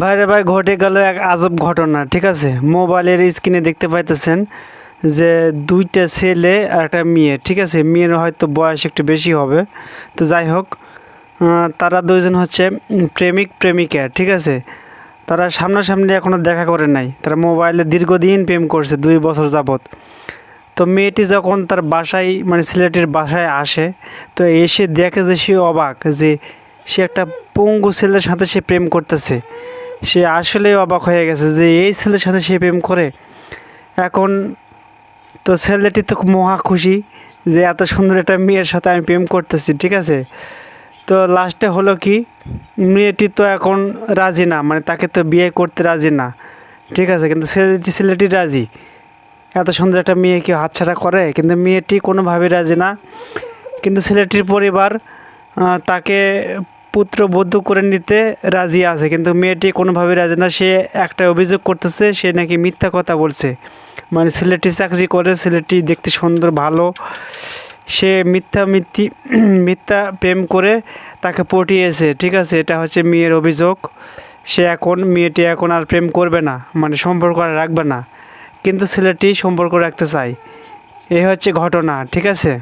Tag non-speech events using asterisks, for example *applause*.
ভাইরে ভাই, ঘটে গেল এক আজব ঘটনা, ঠিক আছে? মোবাইলের স্ক্রিনে দেখতে পাইতেছেন যে দুইটা ছেলে আর একটা মেয়ে, ঠিক আছে? মেয়ের হয়তো বয়স একটু বেশি হবে। তো যাই হোক তারা দুইজন হচ্ছে প্রেমিক, প্রেমিকা, ঠিক আছে? তারা সামনাসামনি এখনও দেখা করে নাই। তারা মোবাইলে দীর্ঘদিন প্রেম করছে, দুই বছর যাবত তো মেয়েটি যখন তার বাসায় মানে ছেলেটির বাসায় আসে, তো এসে দেখে যে সে অবাক যে সে একটা পঙ্গু ছেলের সাথে সে প্রেম করতেছে। সে আসলেই অবাক হয়ে গেছে যে এই ছেলের সাথে সে প্রেম করে। এখন তো ছেলেটি তো মহা খুশি যে এত সুন্দর একটা মেয়ের সাথে আমি প্রেম করতেছি, ঠিক আছে? তো লাস্টে হলো কি, মেয়েটি তো এখন রাজি না মানে তাকে তো বিয়ে করতে রাজি না, ঠিক আছে? কিন্তু ছেলেটি ছেলেটি রাজি। এত সুন্দর একটা মেয়ে কেউ হাতছাড়া করে, কিন্তু মেয়েটি কোনোভাবেই রাজি না। কিন্তু ছেলেটির পরিবার তাকে পুত্রবধূ করে নিতে রাজি আছে, কিন্তু মেয়েটি কোনোভাবে রাজি না। সে একটা অভিযোগ করতেছে, সে নাকি মিথ্যা কথা বলছে। মানে ছেলেটি চাকরি করে, ছেলেটি দেখতে সুন্দর, ভালো। সে মিথ্যা মিথ্যি, *clears throat* মিথ্যা প্রেম করে তাকে পটিয়েছে, ঠিক আছে? এটা হচ্ছে মেয়ের অভিযোগ। সে এখন, মেয়েটি এখন আর প্রেম করবে না মানে সম্পর্ক আর রাখবে না। কিন্তু ছেলেটি সম্পর্ক রাখতে চায়। এই হচ্ছে ঘটনা, ঠিক আছে?